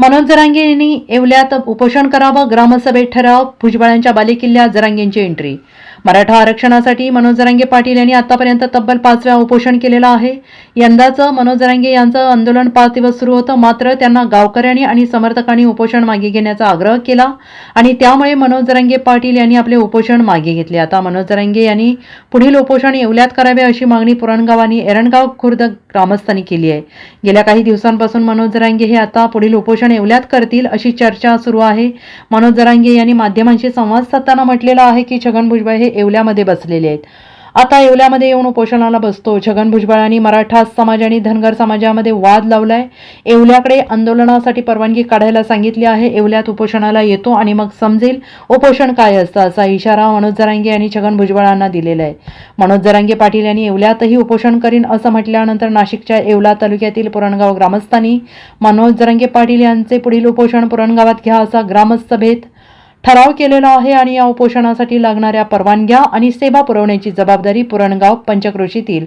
मनोज जरांगे यांनी येवल्यात उपोषण करावं ग्रामसभेत ठराव भुजबळांच्या बालेकिल्ल्यात जरांगेंची एंट्री मराठा आरक्षणासाठी मनोज जरांगे पाटील यांनी आतापर्यंत तब्बल पाच वेळा उपोषण केलेलं आहे. यंदाचं मनोज जरांगे यांचं आंदोलन पाच दिवस सुरू होतं मात्र त्यांना गावकऱ्यांनी आणि समर्थकांनी उपोषण मागे घेण्याचा आग्रह केला आणि त्यामुळे मनोज जरांगे पाटील यांनी आपले उपोषण मागे घेतले. आता मनोज जरांगे यांनी पुढील उपोषण येवल्यात करावे अशी मागणी पुरणगाव आणि एरणगाव खुर्द ग्रामस्थांनी केली आहे. गेल्या काही दिवसांपासून मनोज जरांगे हे आता पुढील उपोषण येवल्यात करतील अशी चर्चा सुरू आहे. मनोज जरांगे यांनी माध्यमांशी संवाद साधताना म्हटलेलं आहे की छगन भुजबळ हे येवल्यामध्ये बसलेले आहेत. आता येवल्यामध्ये येऊन उपोषणाला बसतो. छगन भुजबळांनी मराठा समाज आणि धनगर समाजामध्ये वाद लावलाय. येवल्याकडे आंदोलनासाठी परवानगी काढायला सांगितली आहे. येवल्यात उपोषणाला येतो आणि मग समजेल उपोषण काय असतं असा इशारा मनोज जरांगे यांनी छगन भुजबळांना दिलेला आहे. मनोज जरांगे पाटील यांनी येवल्यातही उपोषण करीन असं म्हटल्यानंतर नाशिकच्या येवला तालुक्यातील पुरणगाव ग्रामस्थांनी मनोज जरांगे पाटील यांचे पुढील उपोषण पुरणगावात घ्या असा ग्रामसभेत ठराव केलेला आहे आणि या उपोषणासाठी लागणाऱ्या परवानग्या आणि सेवा पुरवण्याची जबाबदारी पुरणगाव पंचक्रोशीतील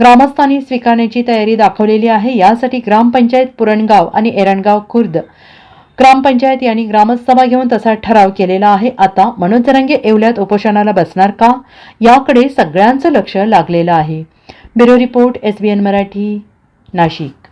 ग्रामस्थांनी स्वीकारण्याची तयारी दाखवलेली आहे. यासाठी ग्रामपंचायत पुरणगाव आणि एरणगाव खुर्द ग्रामपंचायत यांनी ग्रामसभा घेऊन तसा ठराव केलेला आहे. आता मनोज तरंगे येवल्यात उपोषणाला बसणार का? याकडे सगळ्यांचं लक्ष लागलेलं आहे. Bureau report S B N Marathi Nashik.